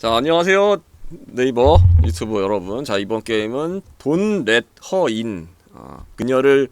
자 안녕하세요 네이버 유튜브 여러분 자 이번 게임은 돈 렛 허인 아, 그녀를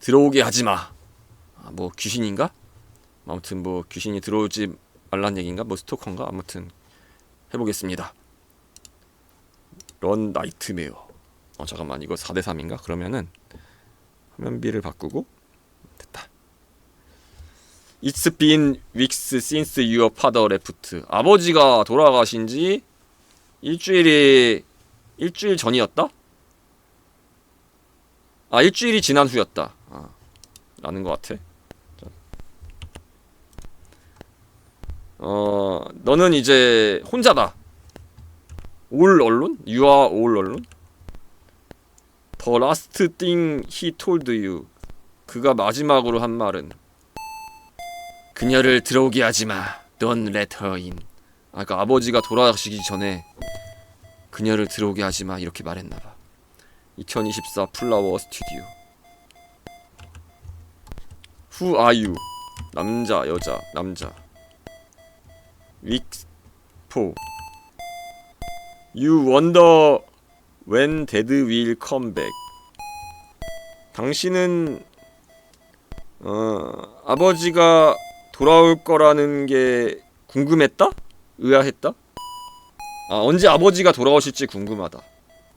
들어오게 하지마 아, 뭐 귀신인가? 아무튼 뭐 귀신이 들어오지 말란 얘기인가? 뭐 스토커인가? 아무튼 해보겠습니다 런 나이트메어 어 잠깐만 이거 4대3인가? 그러면은 화면비를 바꾸고 됐다 It's been weeks since your father left. 아버지가 돌아가신 지 일주일이 일주일 전이었다? 아 일주일이 지난 후였다. 아, 라는 것 같아. 자. 어 너는 이제 혼자다. 올 언론? Are all alone? The last thing he told you. 그가 마지막으로 한 말은 그녀를 들어오게 하지 마. Don't let her in. 아까 아버지가 돌아가시기 전에 그녀를 들어오게 하지 마 이렇게 말했나 봐. 2024 플라워 스튜디오. Who are you? 남자, 여자, 남자. 4. You wonder when dead will come back. 당신은 어, 아버지가 돌아올 거라는 게 궁금했다? 의아했다? 아, 언제 아버지가 돌아오실지 궁금하다.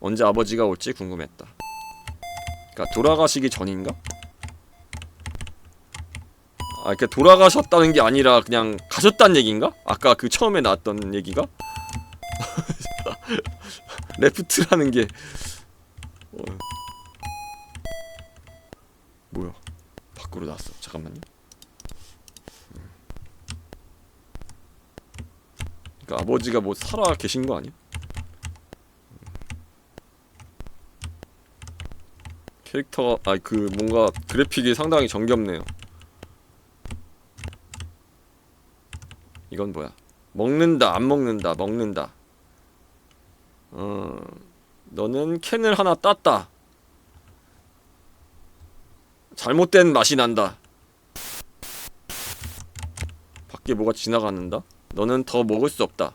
언제 아버지가 올지 궁금했다. 그러니까 돌아가시기 전인가? 아, 이렇게 돌아가셨다는 게 아니라 그냥 가셨다는 얘기인가? 아까 그 처음에 나왔던 얘기가? 레프트라는 게 어. 뭐야? 밖으로 나왔어. 잠깐만요. 그러니까 아버지가 뭐 살아 계신 거 아니야? 캐릭터가 아 그 뭔가 그래픽이 상당히 정겹네요. 이건 뭐야? 먹는다 안 먹는다 먹는다. 어 너는 캔을 하나 땄다. 잘못된 맛이 난다. 밖에 뭐가 지나가는다. 너는 더 먹을 수 없다.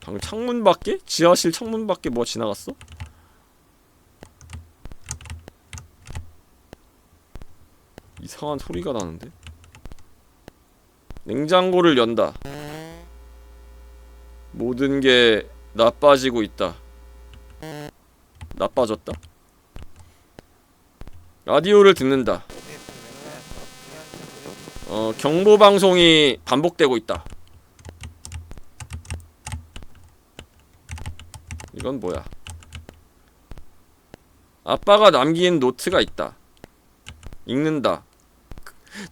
방금 창문 밖에? 지하실 창문 밖에 뭐가 지나갔어? 이상한 소리가 나는데? 냉장고를 연다. 모든 게 나빠지고 있다. 나빠졌다? 라디오를 듣는다. 어, 경보 방송이 반복되고 있다. 이건 뭐야? 아빠가 남긴 노트가 있다. 읽는다.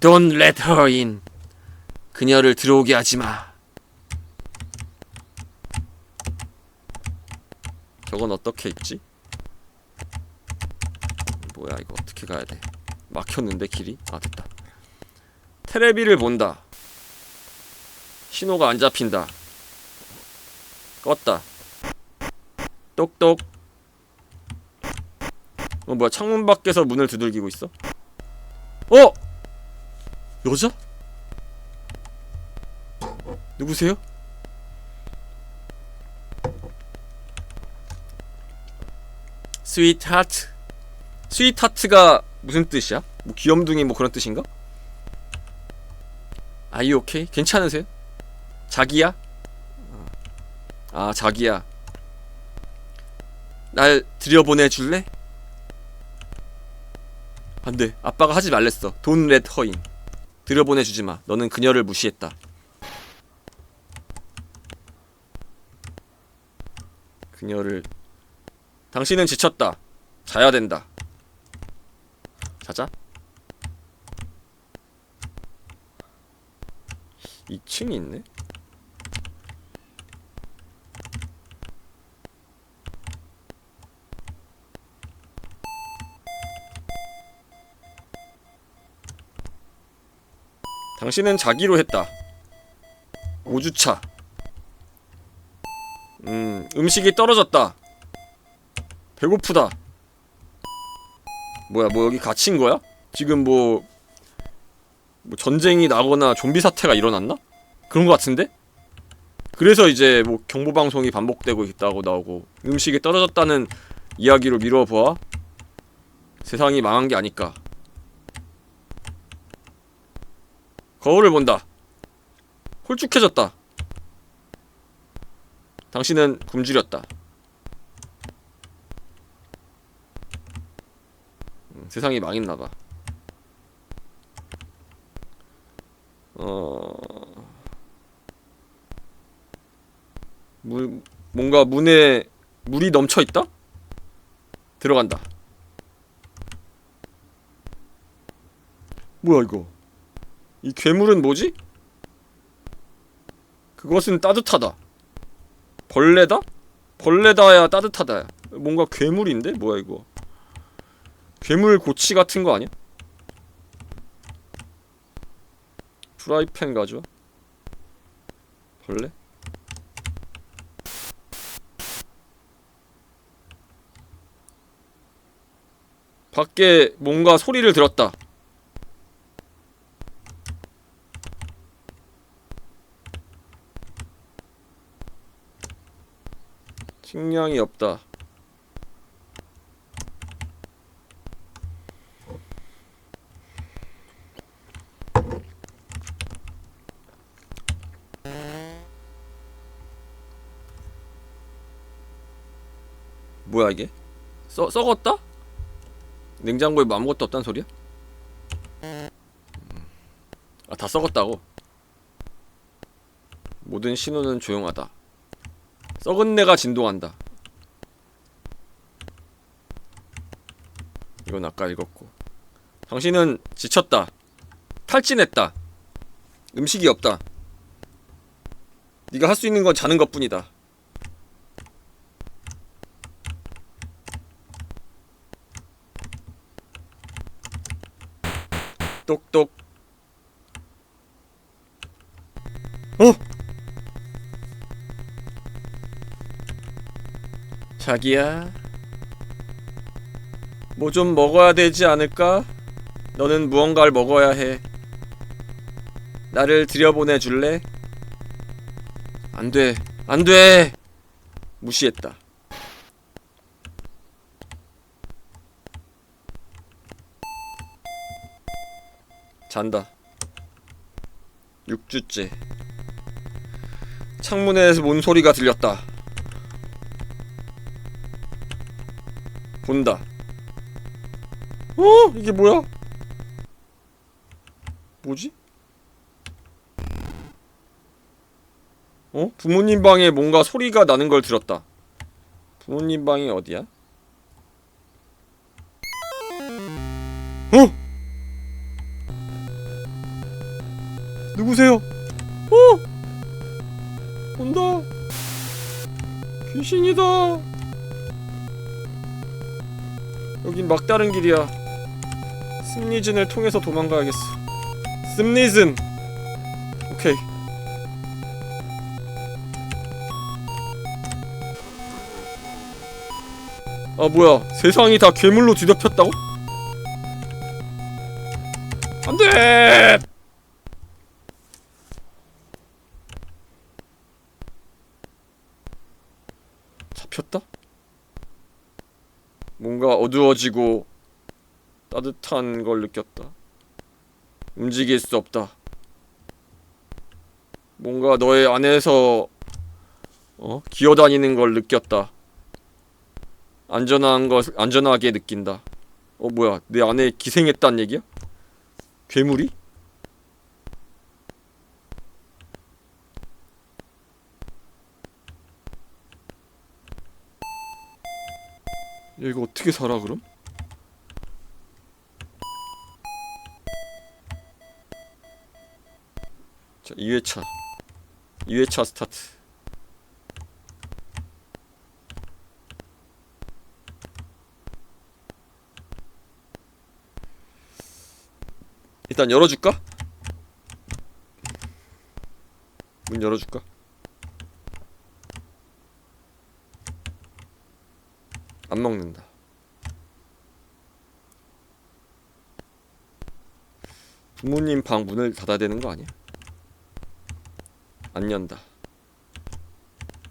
Don't let her in. 그녀를 들어오게 하지 마. 저건 어떻게 읽지? 뭐야 이거 어떻게 가야 돼? 막혔는데 길이? 아 됐다. 테레비를 본다. 신호가 안 잡힌다. 껐다. 똑똑. 어 뭐야 창문 밖에서 문을 두들기고 있어? 어? 여자? 누구세요? 스위트하트. 스위트하트가 무슨 뜻이야? 뭐 귀염둥이 뭐 그런 뜻인가? 아이 오케이? 괜찮으세요? 자기야? 아 자기야. 날 들여보내줄래? 안돼 아빠가 하지 말랬어. 돈렛 허인 들여보내주지마. 너는 그녀를 무시했다. 그녀를 당신은 지쳤다. 자야 된다. 자자 2층이 있네? 당신은 자기로 했다. 5주차. 음, 음식이 떨어졌다. 배고프다. 뭐야, 뭐 여기 갇힌 거야? 지금 뭐, 뭐 전쟁이 나거나 좀비 사태가 일어났나? 그런 거 같은데? 그래서 이제 뭐 경보 방송이 반복되고 있다고 나오고 음식이 떨어졌다는 이야기로 미뤄보아 세상이 망한 게 아닐까. 거울을 본다. 홀쭉해졌다. 당신은 굶주렸다. 음, 세상이 망했나봐. 어... 물, 뭔가 문에 물이 넘쳐 있다? 들어간다. 뭐야 이거? 이 괴물은 뭐지? 그것은 따뜻하다. 벌레다? 벌레다야 따뜻하다야. 뭔가 괴물인데? 뭐야 이거? 괴물 고치 같은 거 아니야? 프라이팬 가져와? 벌레? 밖에 뭔가 소리를 들었다. 식량이 없다. 뭐야 이게? 써 썩었다? 냉장고에 뭐 아무것도 없단 소리야? 아 다 썩었다고? 모든 신호는 조용하다. 썩은 내가 진동한다. 이건 아까 읽었고. 당신은 지쳤다. 탈진했다. 음식이 없다. 네가 할 수 있는 건 자는 것뿐이다. 똑똑. 어? 자기야. 뭐 좀 먹어야 되지 않을까? 너는 무언가를 먹어야 해. 나를 들여보내 줄래? 안 돼. 안 돼. 무시했다. 잔다. 6주째. 창문에서 뭔 소리가 들렸다. 본다. 어? 이게 뭐야? 뭐지? 어? 부모님 방에 뭔가 소리가 나는 걸 들었다. 부모님 방이 어디야? 누구세요? 어? 온다. 귀신이다. 여긴 막다른 길이야. 슴리즌을 통해서 도망가야겠어. 슴리즌. 오케이. 아 뭐야? 세상이 다 괴물로 뒤덮였다고? 안돼! 잡혔다? 뭔가 어두워지고 따뜻한 걸 느꼈다. 움직일 수 없다. 뭔가 너의 안에서 어? 기어다니는 걸 느꼈다. 안전한 것 안전하게 느낀다. 어 뭐야? 내 안에 기생했단 얘기야? 괴물이? 이거 어떻게 살아 그럼? 자 2회차 2회차 스타트 일단 열어줄까? 문 열어줄까? 안 먹는다. 부모님 방 문을 닫아야 되는 거 아니야? 안 연다.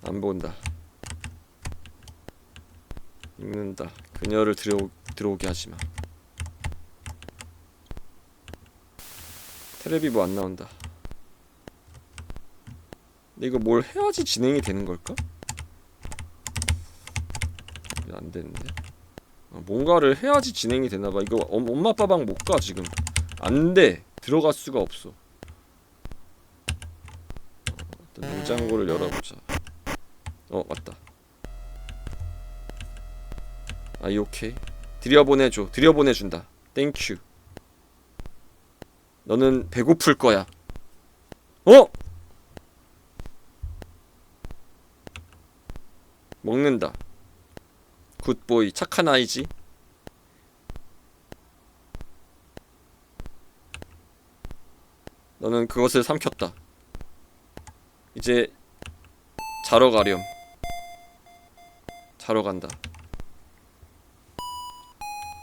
안 본다. 읽는다. 그녀를 들어오, 들어오게 하지 마. 테레비 뭐 안 나온다. 근데 이거 뭘 해야지 진행이 되는 걸까? 안 되는데. 어, 뭔가를 해야지 진행이 되나 봐. 이거 엄, 엄마 아빠 방 못 가 지금. 안 돼. 들어갈 수가 없어. 어, 일단 냉장고를 열어보자. 어 맞다. 아이 오케이. 들여보내줘. 들여보내준다. 땡큐. 너는 배고플 거야. 어? 먹는다. 굿보이 착한 아이지. 너는 그것을 삼켰다. 이제 자러 가렴. 자러 간다.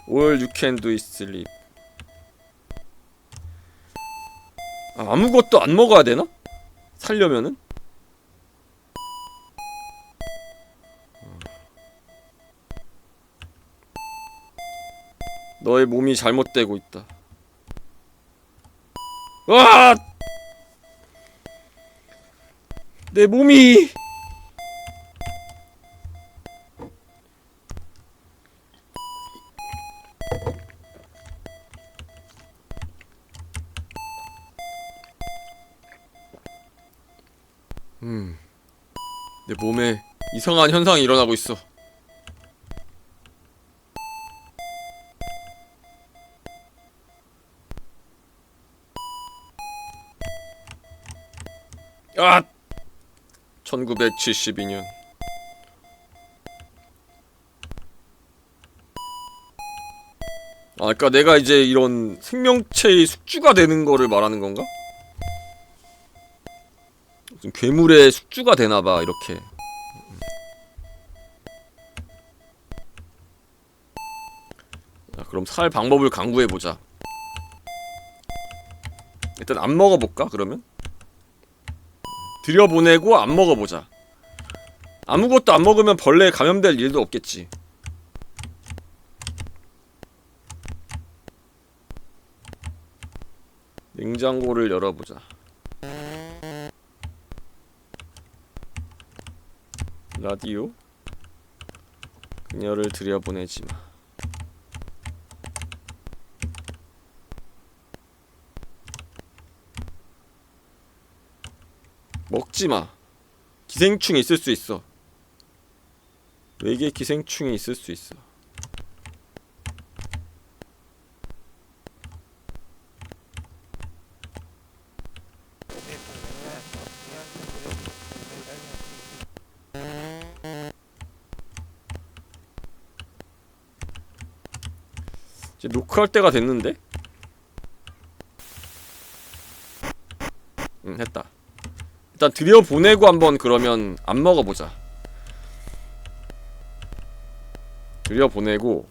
All you can do is sleep. 아, 아무것도 안 먹어야 되나? 살려면은? 너의 몸이 잘못되고 있다. 와! 내 몸이 음. 내 몸에 이상한 현상이 일어나고 있어. 1972년 아, 그니까 내가 이제 이런 생명체의 숙주가 되는 거를 말하는 건가? 괴물의 숙주가 되나봐, 이렇게. 자, 그럼 살 방법을 강구해보자. 일단 안 먹어볼까, 그러면? 들여보내고 안 먹어보자. 아무것도 안 먹으면 벌레에 감염될 일도 없겠지. 냉장고를 열어보자. 라디오? 그녀를 들여보내지 마. 먹지 마. 기생충이 있을 수 있어. 외계 기생충이 있을 수 있어. 녹화할 때가 됐는데? 응, 했다. 일단 들여보내고 한번 그러면 안 먹어보자. 들여보내고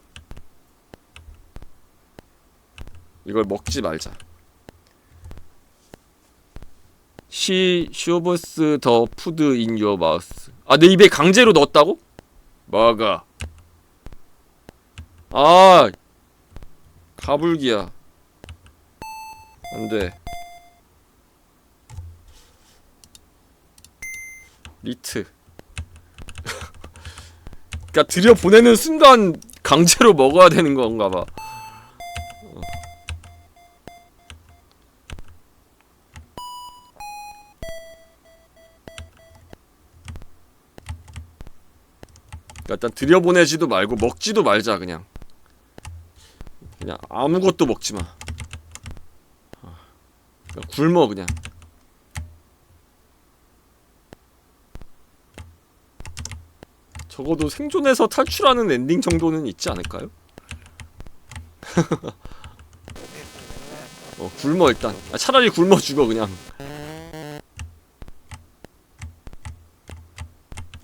이걸 먹지 말자. She shoves the food in your mouth 아내 입에 강제로 넣었다고? 먹어 아 가불기야. 안돼 리트 그니까 들여보내는 순간 강제로 먹어야 되는 건가 봐 어. 그러니까 일단 들여보내지도 말고 먹지도 말자 그냥 그냥 아무것도 먹지마 어. 그냥 굶어 그냥 적어도 생존해서 탈출하는 엔딩 정도는 있지 않을까요? 어 굶어 일단. 아, 차라리 굶어 죽어 그냥.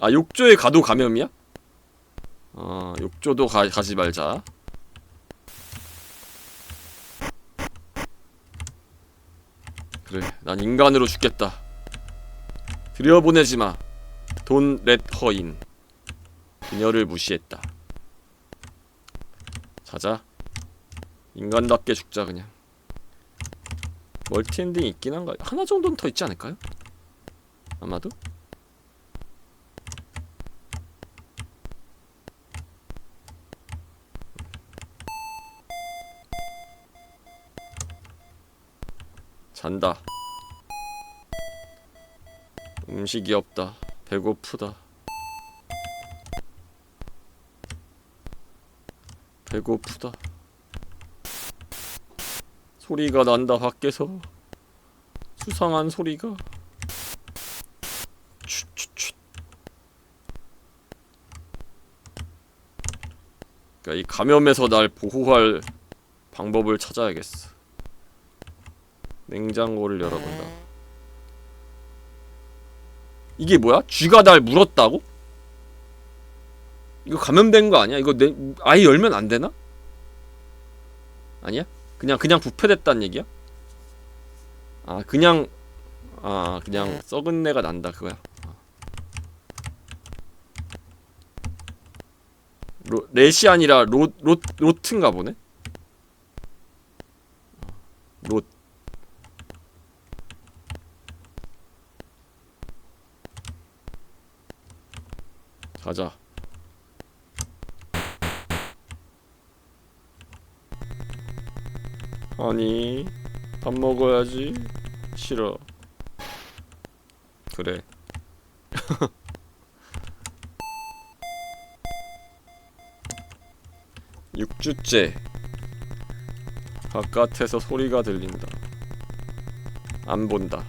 아 욕조에 가도 감염이야? 어 욕조도 가, 가지 말자. 그래 난 인간으로 죽겠다. 들여보내지마. 돈렛 허인 그녀를 무시했다 자자 인간답게 죽자 그냥 멀티 엔딩이 있긴 한가요? 하나 정도는 더 있지 않을까요? 아마도? 잔다 음식이 없다 배고프다 배고프다. 소리가 난다 밖에서. 수상한 소리가. 촤촤촤 그러니까 이 감염에서 날 보호할 방법을 찾아야겠어. 냉장고를 열어본다. 이게 뭐야? 쥐가 날 물었다고? 이거 감염된 거 아니야? 이거 내, 아예 열면 안 되나? 아니야? 그냥 그냥 부패됐다는 얘기야? 아 그냥 아 그냥 썩은 내가 난다 그거야. 어. 로, 렛이 아니라 로, 로, 로트인가 보네? 어, 롯 가자 아니 밥 먹어야지. 싫어. 그래. 육주째. 바깥에서 소리가 들린다. 안 본다.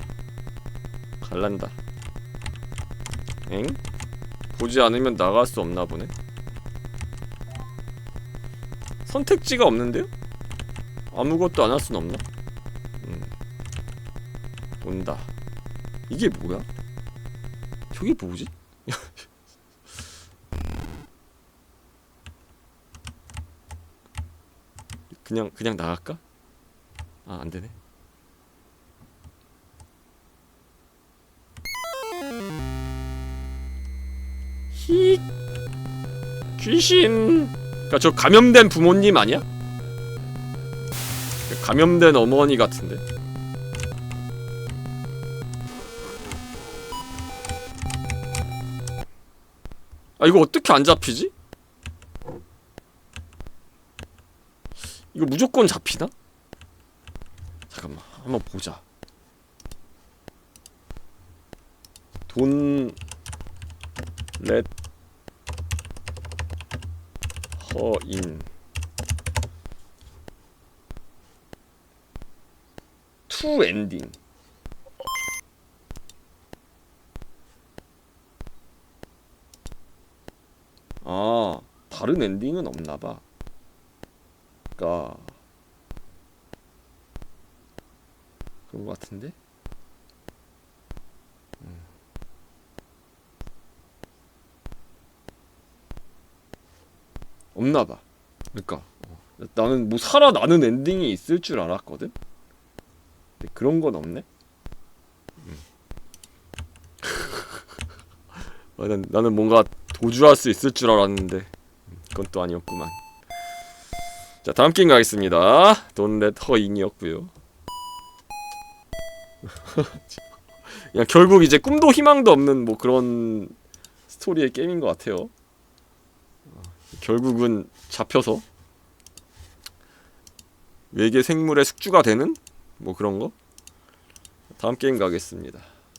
갈란다. 엥? 보지 않으면 나갈 수 없나 보네? 선택지가 없는데요? 아무것도 안 할 순 없나? 음. 온다. 이게 뭐야? 저게 뭐지? 그냥 그냥 나갈까? 아, 안 되네. 히 귀신. 그러니까 저 감염된 부모님 아니야? 감염된 어머니 같은데. 아 이거 어떻게 안 잡히지? 이거 무조건 잡히나? 잠깐만 한번 보자. 돈, 렛, 허인. 투 엔딩. 아, 다른 엔딩은 없나 봐. 그니까 그런 것 같은데? 음. 없나 봐. 그러니까 어. 나는 뭐 살아나는 엔딩이 있을 줄 알았거든. 근데 그런 건 없네. 음. 나는 나는 뭔가 도주할 수 있을 줄 알았는데 음, 그건 또 아니었구만. 자 다음 게임 가겠습니다. 돈렛 허잉이었고요. 그냥 결국 이제 꿈도 희망도 없는 뭐 그런 스토리의 게임인 것 같아요. 어, 결국은 잡혀서 외계 생물의 숙주가 되는 뭐 그런 거. 다음 게임 가겠습니다.